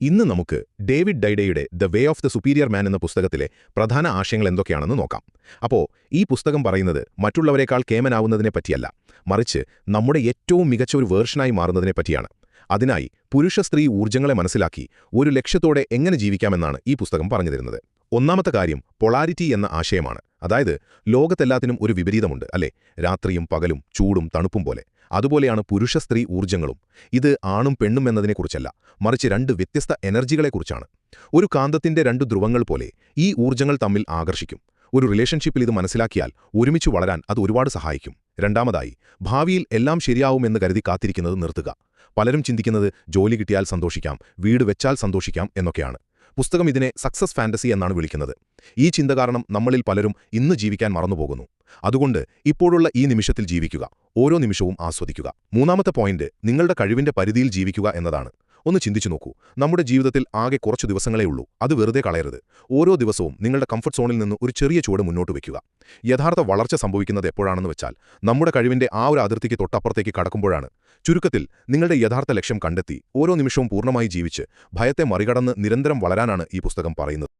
ഇന്ന് നമുക്ക് David ഡൈഡയുടെ the way of the superior man എന്ന പുസ്തകത്തിലെ പ്രധാന ആശയങ്ങൾ എന്തൊക്കെയാണെന്ന് നോക്കാം. അപ്പോൾ ഈ പുസ്തകം പറയുന്നത് മറ്റുള്ളവരെക്കാൾ കേമനാവുന്നതിനെ പറ്റിയല്ല മറിച്ച് നമ്മുടെ ഏറ്റവും മികച്ച ഒരു വേർഷനായി മാറുന്നതിനെ പറ്റിയാണ്. അതിനായി പുരുഷ സ്ത്രീ ഊർജങ്ങളെ മനസ്സിലാക്കി ഒരു ലക്ഷ്യത്തോടെ എങ്ങനെ ജീവിക്കാമെന്നാണ് ഈ പുസ്തകം പറഞ്ഞു തരുന്നത്. ഒന്നാമത്തെ കാര്യം പൊളാരിറ്റി എന്ന ആശയമാണ്. അതായത് ലോകത്തെല്ലാത്തിനും ഒരു വിപരീതമുണ്ട് അല്ലേ? രാത്രിയും പകലും ചൂടും തണുപ്പും പോലെ. അതുപോലെയാണ് പുരുഷ സ്ത്രീ ഊർജങ്ങളും. ഇത് ആണും പെണ്ണും എന്നതിനെക്കുറിച്ചല്ല മറിച്ച് രണ്ട് വ്യത്യസ്ത എനർജികളെക്കുറിച്ചാണ്. ഒരു കാന്തത്തിന്റെ രണ്ട് ധ്രുവങ്ങൾ പോലെ ഈ ഊർജങ്ങൾ തമ്മിൽ ആകർഷിക്കും. ഒരു റിലേഷൻഷിപ്പിൽ ഇത് മനസ്സിലാക്കിയാൽ ഒരുമിച്ച് വളരാൻ അത് ഒരുപാട് സഹായിക്കും. രണ്ടാമതായി ഭാവിയിൽ എല്ലാം ശരിയാവുമെന്ന് കരുതി കാത്തിരിക്കുന്നത് നിർത്തുക. പലരും ചിന്തിക്കുന്നത് ജോലി കിട്ടിയാൽ സന്തോഷിക്കാം വീട് വെച്ചാൽ സന്തോഷിക്കാം എന്നൊക്കെയാണ്. പുസ്തകം ഇതിനെ സക്സസ് ഫാന്റസി എന്നാണ് വിളിക്കുന്നത്. ഈ ചിന്ത കാരണം നമ്മളിൽ പലരും ഇന്ന് ജീവിക്കാൻ മറന്നുപോകുന്നു. അതുകൊണ്ട് ഇപ്പോഴുള്ള ഈ നിമിഷത്തിൽ ജീവിക്കുക ഓരോ നിമിഷവും ആസ്വദിക്കുക. മൂന്നാമത്തെ പോയിന്റ് നിങ്ങളുടെ കഴിവിന്റെ പരിധിയിൽ ജീവിക്കുക എന്നതാണ്. ഒന്ന് ചിന്തിച്ചു നോക്കൂ. നമ്മുടെ ജീവിതത്തിൽ ആകെ കുറച്ചു ദിവസങ്ങളേ ഉള്ളൂ. അത് വെറുതെ കളയരുത്. ഓരോ ദിവസവും നിങ്ങളുടെ കംഫർട്ട് സോണിൽ നിന്ന് ഒരു ചെറിയ ചുവട് മുന്നോട്ട് വയ്ക്കുക. യഥാർത്ഥ വളർച്ച സംഭവിക്കുന്നത് എപ്പോഴാണെന്ന് വെച്ചാൽ നമ്മുടെ കഴിവിന്റെ ആ ഒരു അതിർത്തിക്ക് തൊട്ടപ്പുറത്തേക്ക് കടക്കുമ്പോഴാണ്. ചുരുക്കത്തിൽ നിങ്ങളുടെ യഥാർത്ഥ ലക്ഷ്യം കണ്ടെത്തി ഓരോ നിമിഷവും പൂർണമായി ജീവിച്ച് ഭയത്തെ മറികടന്ന് നിരന്തരം വളരാനാണ് ഈ പുസ്തകം പറയുന്നത്.